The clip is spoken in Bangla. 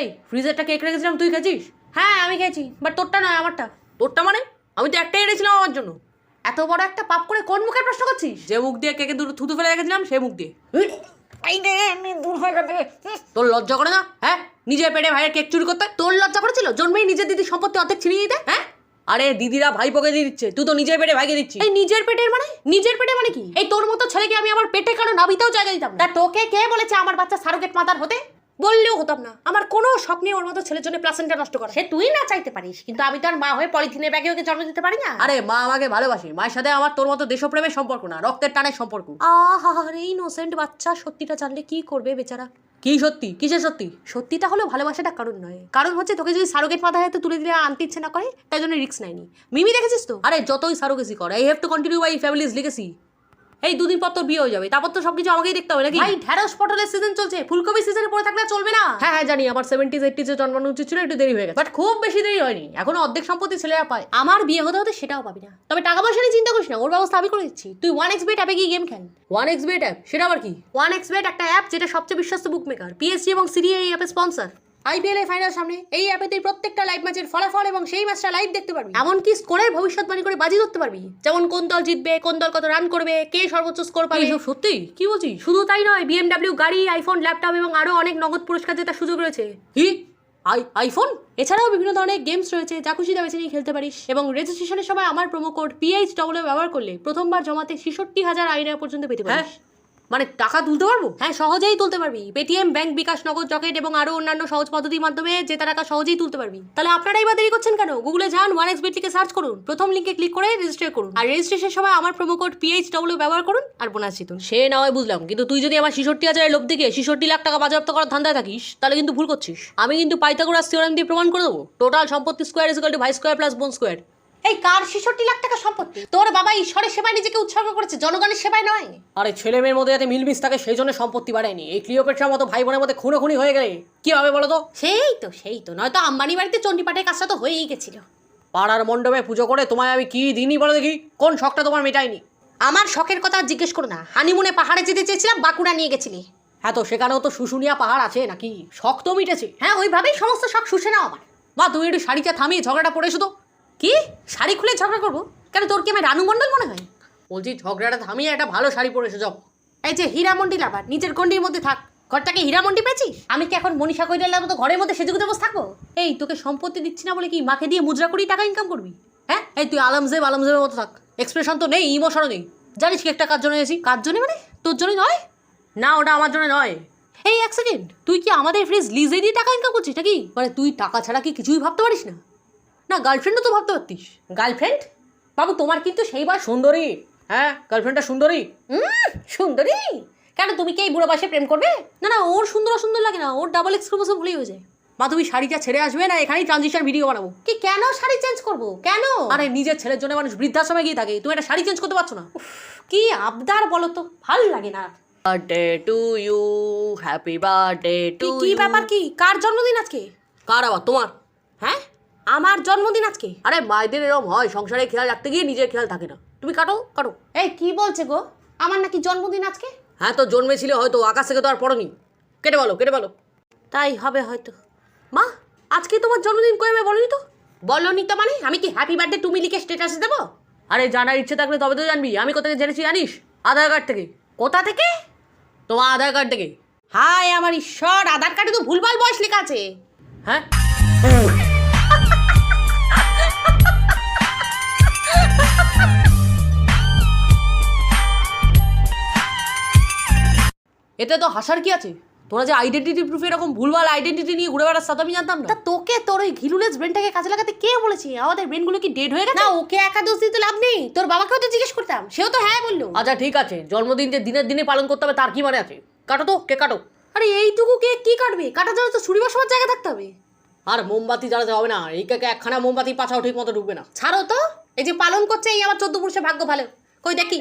এই ফ্রিজেরটা কেক রেখেছিলাম তুই খেয়েছিস? হ্যাঁ আমি খেয়েছি বাট তোরটা নয় আমারটা। তোরটা মানে? আমি তো একটাই এনেছিলাম আমার জন্য। এত বড় একটা পাপ করে কোন মুখের প্রশ্ন করছিস? যে মুখ দিয়ে কেকে দুটো থুতু ফেলে রেখেছিলাম সেই মুখ দিয়ে। তোর লজ্জা করে না? হ্যাঁ? নিজের পেটে ভাইয়ের কেক চুরি করতে? তোর লজ্জা করেছিল? জন্মেই নিজের দিদির সম্পত্তি অর্ধেক ছিনিয়ে দিতে হ্যাঁ? আরে দিদিরা ভাইপোকে দিয়ে দিচ্ছে। তুই তো নিজের পেটে ভাইকে দিচ্ছিস। এই নিজের পেটের মানে? নিজের পেটে মানে কি? এই তোর মতো ছেলেকে আমি আমার পেটে কারও নাবিতেও জায়গা দিতাম না? তা তোকে কে বলেছে আমার বাচ্চা সারোগেট মাতার হতে? বললেও হতাম না। আমার কোনো শখ নেই ওর মতো ছেলের জন্য প্লাসেন্টা নষ্ট করা সে তুই না চাইতে পারিস কিন্তু আমি তো আর মা হয়ে পলিথিনের ব্যাগে ওকে জন্ম দিতে পারি না। আরে মা আমাকে ভালোবাসে। মায়ের সাথে আমার তোর মতো দেশপ্রেমের সম্পর্ক না রক্তের টানের সম্পর্ক। আহা রে ইনোসেন্ট বাচ্চা সত্যিটা জানলে কি করবে বেচারা? কি সত্যি? কিসের সত্যি? সত্যিটা হলো ভালোবাসাটা কারণ নয়। কারণ হচ্ছে তোকে যদি সারোগেট মাথা হাতে তুলে দিলে আনতে ইচ্ছে না করে তাই জন্য রিস্ক নেয়নি। মিমি দেখেছিস তো? আরে যতই সারোগেসি কর I have to continue by family's legacy এই দুদিন পর তোর বিয়ে হয়ে যাবে। তারপর তো সবকিছু আমাকেই দেখতে হবে নাকি? ভাই ঢ্যাঁড়স পটলের সিজন চলছে। ফুলকপি সিজনে পড়ে থাকলে চলবে না। হ্যাঁ হ্যাঁ জানি। আমার সেভেন্টিজ এইটিজে জন্মানো উচিত ছিল একটু দেরি হয়ে গেছে। বাট খুব বেশি দেরি হয়নি। এখনও অর্ধেক সম্পত্তি ছেলেরা পায়। আমার বিয়ে হতে হতে সেটাও পাবি না। তবে টাকা পয়সা নিয়ে চিন্তা করিস না। ওর ব্যবস্থা আমি করে দিচ্ছি। তুই ওয়ান এক্স বেট অ্যাপে গিয়ে গেম খেল। ওয়ান এক্স বেট অ্যাপ সেটা আবার কি? ওয়ান এক্স বেট একটা অ্যাপ যেটা সবচেয়ে বিশ্বস্ত বুক মেকার পিএসজি এবং সিরি এই অ্যাপের স্পন্সর আইপিএল এর ফাইনাল সামনে এই অ্যাপে তুই প্রত্যেকটা লাইভ ম্যাচের ফলাফল এবং সেই ম্যাচটা লাইভ দেখতে পারবি। এমনকি স্কোরের ভবিষ্যৎবাণী করে বাজি ধরতে পারবি। যেমন কোন দল জিতবে কোন দল কত রান করবে কে সর্বোচ্চ স্কোর পাবে। এইসব সত্যি? কি বলছি শুধু তাই নয় বিএমডব্লিউ গাড়ি আইফোন ল্যাপটপ এবং আরও অনেক নগদ পুরস্কার জেতার সুযোগ রয়েছে। হি আই আইফোন এছাড়াও বিভিন্ন ধরনের গেমস রয়েছে যা খুশি বেছে নিয়ে খেলতে পারিস। এবং রেজিস্ট্রেশনের সময় আমার প্রোমো কোড পিএইচ ডবল ব্যবহার করলে প্রথমবার জমাতে ছেষট্টি হাজার আইনা পর্যন্ত পেতে হ্যাঁ পারিস মানে টাকা তুলতে পারব? হ্যাঁ সহজেই তুলতে পারবি। পেটিএম ব্যাংক বিকাশ, নগদ, জকেট এবং আরও অন্যান্য সহজ পদ্ধতির মাধ্যমে জেতা টাকা সহজেই তুলতে পারবি। তাহলে আপনারাই বা দেরি করছেন কেন? গুগলে যান ওয়ান এক্স লিখে সার্চ করুন। প্রথম লিঙ্কে ক্লিক করে রেজিস্টার করুন। আর রেজিস্ট্রেশনের সময় আমার প্রোমো কোড পিএইচ ডব্লিউ ব্যবহার করুন আর বোনাস জিতুন। সে না হয় বুঝলাম, কিন্তু তুই যদি আমার ছিষট্টি হাজারের লোভ দেখে ছিষট্টি লাখ টাকা বাজেয়াপ্ত করার ধান্দায় থাকিস, তাহলে কিন্তু ভুল করছিস। আমি কিন্তু পাইথাগোরাস থিওরাম দিয়ে প্রমাণ করে দেবো। টোটাল সম্পত্তি স্কোয়ার ইজ টু ভাই স্কোয়ার প্লাস বোন স্কোয়ার এই কার ছেষট্টি লাখ টাকা সম্পত্তি? তোর বাবা ঈশ্বরের সেবায় নিজেকে উৎসর্গ করেছে জনগণের সেবায় নয়। আরে ছেলে মেয়ের মধ্যে যাতে মিলমিশ থাকে সেই জন্য সম্পত্তি বাড়ায়নি এই ক্লিওপেট্রার মতো ভাই বোনের মধ্যে খুনোখুনি হয়ে গেলে কি হবে বলো তো? সেই তো সেই তো। নয়তো আম্বানি বাড়িতে চণ্ডীপাঠের কাজটা তো হয়েই গেছিল। পাড়ার মণ্ডপে পুজো করে তোমায় আমি কি দিনই বলো দেখি? কোন শখটা তোমার মেটাইনি আমার শখের কথা আর জিজ্ঞেস করো না। হানিমুনে পাহাড়ে যেতে চেয়েছিলাম বাঁকুড়া নিয়ে গেছিলি। হ্যাঁ তো সেখানেও তো শুশুনিয়া পাহাড় আছে নাকি? শখ তো মিটেছে। হ্যাঁ ওইভাবেই সমস্ত শখ শুষে নাও আমার। বা তুমি একটু শাড়িটা থামিয়ে ঝগড়াটা পড়ে এসো তো। কি? শাড়ি খুলে ঝগড়া করব? কেন তোর কি আমি রানু মণ্ডল মনে হয়? বলছি ঝগড়াটা থামিয়ে একটা ভালো শাড়ি পরে এসো যাও এই যে হীরামন্ডি লাভার নিজের গন্ডির মধ্যে থাক। ঘরটাকে হীরামন্ডি পেয়েছি আমি কি এখন মনীষা কৈলালের মতো ঘরের মধ্যে সেজুগুজে বসে থাকব? এই তোকে সম্পত্তি দিচ্ছি না বলে কি মাকে দিয়ে মুদ্রা করি টাকা ইনকাম করবি? হ্যাঁ? এই তুই আলমজেব আলমজেবের মতো থাক। এক্সপ্রেশন তো নেই ইমোশনও নেই। জানিস কি একটা কার জন্য এসেছি কার জন্য মানে? তোর জন্য নয়? না ওটা আমার জন্য নয়। এই এক সেকেন্ড তুই কি আমাদের ফ্রিজ লিজে দিয়ে টাকা ইনকাম করছিস নাকি? মানে তুই টাকা ছাড়া কি কিছুই ভাবতে পারিস না? না গার্লফ্রেন্ডও তো ভাবতে পারতিস। গার্লফ্রেন্ড বাবু তোমার কিন্তু সেইবার সুন্দরী। হ্যাঁ গার্লফ্রেন্ডটা সুন্দরী। সুন্দরী? কেন তুমি কি এই বুড়ো বাসে প্রেম করবে? না না ওর সুন্দর সুন্দর লাগে না। ওর ডাবল এক্স ক্রোমোসোম ভুলেই হয়ে যায়। মা তুমি শাড়িটা ছেড়ে আসবে না এখানেই ট্রানজিশন ভিডিও বানাবো। কি কেন শাড়ি চেঞ্জ করব? কেন? আরে নিজের ছেলের জন্য মানুষ বৃদ্ধাশ্রমে গিয়ে থাকে। তুমি একটা শাড়ি চেঞ্জ করতে পারছ না। কি আবদার বলো তো ভালো লাগে না। Birthday to you happy birthday to কি ব্যাপার কি? কার জন্মদিন আজকে? কার আবার? তোমার? হ্যাঁ? আমার জন্মদিন আজকে। আরে মায়েদের এরকম হয় সংসারে খেয়াল রাখতে গিয়ে নিজের খেয়াল থাকে না। তুমি কাটো কাটো। এই কি বলছে গো? আমার নাকি জন্মদিন আজকে? হ্যাঁ তো জন্মেছিলে হয়তো আকাশ থেকে তো আর পড়নি। কেটে বলো কেটে বলো তাই হবে হয়তো। মা আজকে তোমার জন্মদিন কবে বলনি তো? বলনি তো মানে? আমি কি হ্যাপি বার্থডে তুমি লিখে স্ট্যাটাসে দেবো? আরে জানার ইচ্ছে থাকলে তবে তো জানবি। আমি কোথা থেকে জেনেছি জানিস? আধার কার্ড থেকে। কোথা থেকে? তোমার আধার কার্ড থেকে। হাই আমার ঈশ্বর আধার কার্ডে তো ভুলভাল বয়স লেখা আছে। হ্যাঁ? তো হাসার কি আছে? তোরা যে আইডেন্টিটি প্রুফ এরকম ভুলভাল আইডেন্টিটি নিয়ে ঘুরে বেড়াস আমি জানতাম না। তা তোকে তোর ওই ঘিলুলেস ব্রেনটাকে কাজে লাগাতে কে বলেছে? আমাদের ব্রেনগুলো কি ডেড হয়ে গেছে? না ওকে একা দোষ দিতে লাভ নেই। তোর বাবাকেও তো জিজ্ঞেস করতাম। সেও তো হ্যাঁ বলল। আচ্ছা ঠিক আছে। জন্মদিন যে দিনের দিনে পালন করতে হবে তার কি মানে আছে? কাটো তো কে কাটো? আরে এইটুকু কে কি কাটবে? কাটার জন্য তো ছুরি বসাবার জায়গা থাকতে হবে। আর মোমবাতি জ্বালাতে হবে না। এই কেকে একখানা মোমবাতি পাছাও ঠিক মতো ঢুকবে না। ছাড়ো তো। এই যে পালন করছে এই আমার চোদ্দ পুরুষের ভাগ্য ভালো। কই দেখি।